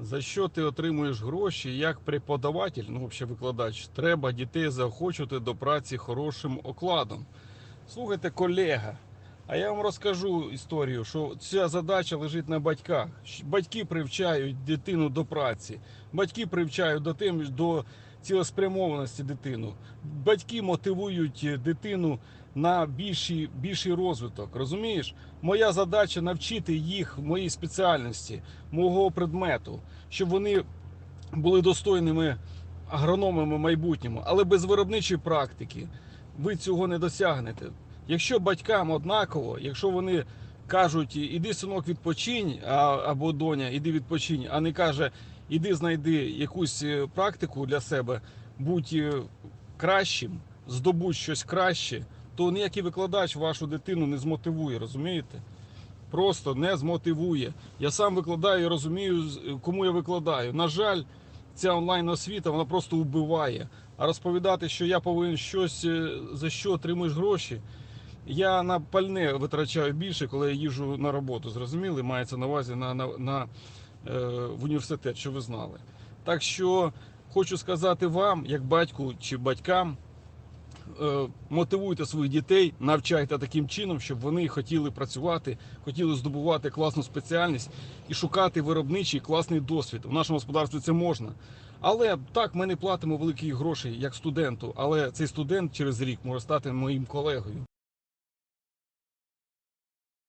За що ти отримуєш гроші як преподаватель, ну взагалі викладач, треба дітей заохочувати до праці хорошим окладом. Слухайте, колега, а я вам розкажу історію, що ця задача лежить на батьках. Батьки привчають дитину до праці, батьки привчають до тим до цілеспрямованості дитину. Батьки мотивують е, дитину на більший, більший розвиток. Розумієш? Моя задача навчити їх моїй спеціальності, мого предмету, щоб вони були достойними агрономами в майбутньому, але без виробничої практики ви цього не досягнете. Якщо батькам однаково, якщо вони кажуть, іди синок відпочинь, або доня, іди відпочинь, а не каже, іди знайди якусь е, практику для себе, будь е, кращим, здобудь щось краще, то ніякий викладач вашу дитину не змотивує, розумієте? Просто не змотивує. Я сам викладаю і розумію, кому я викладаю. На жаль, ця онлайн освіта вона просто вбиває. А розповідати, що я повинен щось е, за що отримуєш гроші. Я на пальне витрачаю більше, коли я їжджу на роботу. Зрозуміли? Мається на увазі на, на, на, е, в університет, що ви знали. Так що хочу сказати вам, як батьку чи батькам, е, мотивуйте своїх дітей, навчайте таким чином, щоб вони хотіли працювати, хотіли здобувати класну спеціальність і шукати виробничий класний досвід. В нашому господарстві це можна. Але так, ми не платимо великі гроші як студенту, але цей студент через рік може стати моїм колегою.